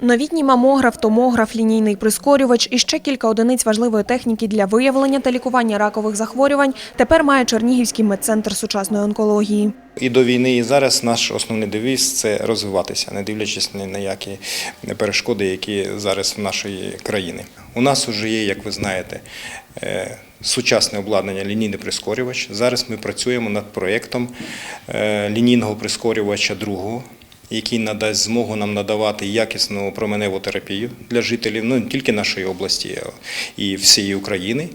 Новітній мамограф, томограф, лінійний прискорювач і ще кілька одиниць важливої техніки для виявлення та лікування ракових захворювань тепер має Чернігівський медцентр сучасної онкології. І до війни, і зараз наш основний девіз це розвиватися, не дивлячись ні на які перешкоди, які зараз в нашої країни. У нас вже є, як ви знаєте, е, сучасне обладнання лінійний прискорювач. Зараз ми працюємо над проєктом е, лінійного прискорювача другого. Який надасть змогу нам надавати якісну променеву терапію для жителів ну не тільки нашої області, а і всієї України.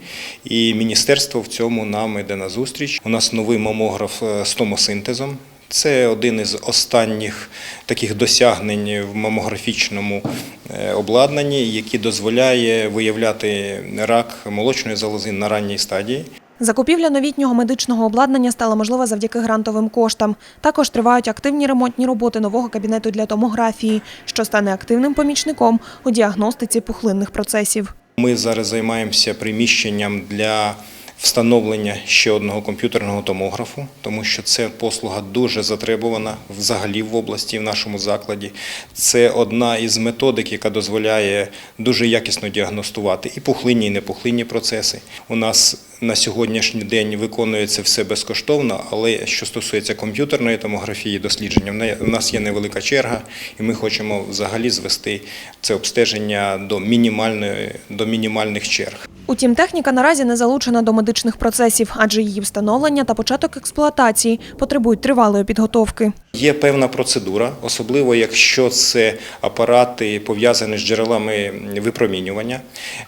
І міністерство в цьому нам йде на зустріч. У нас новий мамограф е, з томосинтезом. Це один із останніх таких досягнень в мамографічному е, обладнанні, який дозволяє виявляти рак молочної залози на ранній стадії. Закупівля новітнього медичного обладнання стала можлива завдяки грантовим коштам. Також тривають активні ремонтні роботи нового кабінету для томографії, що стане активним помічником у діагностиці пухлинних процесів. Ми зараз займаємося приміщенням для встановлення ще одного комп'ютерного томографу, тому що це послуга дуже затребувана взагалі в області, в нашому закладі. Це одна із методик, яка дозволяє дуже якісно діагностувати і пухлинні, і непухлинні процеси. У нас на сьогоднішній день виконується все безкоштовно, але що стосується комп'ютерної томографії, дослідження, в нас є невелика черга, і ми хочемо взагалі звести це обстеження до мінімальної до мінімальних черг. Утім, техніка наразі не залучена до медичних процесів, адже її встановлення та початок експлуатації потребують тривалої підготовки. Є певна процедура, особливо якщо це апарати пов'язані з джерелами випромінювання.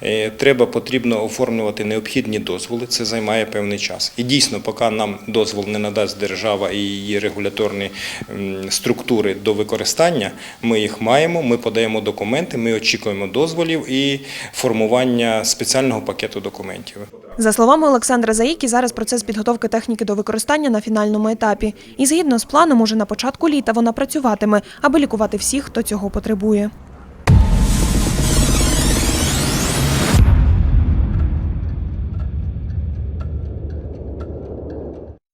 Е, Треба потрібно оформлювати необхідні дозволи. Це займає певний час. І дійсно, поки нам дозвол не надасть держава і її регуляторні структури до використання, ми їх маємо. Ми подаємо документи, ми очікуємо дозволів і формування спеціального пакету документів. За словами Олександра Заїкі, зараз процес підготовки техніки до використання на фінальному етапі. І згідно з планом, уже на початку літа вона працюватиме, аби лікувати всіх, хто цього потребує.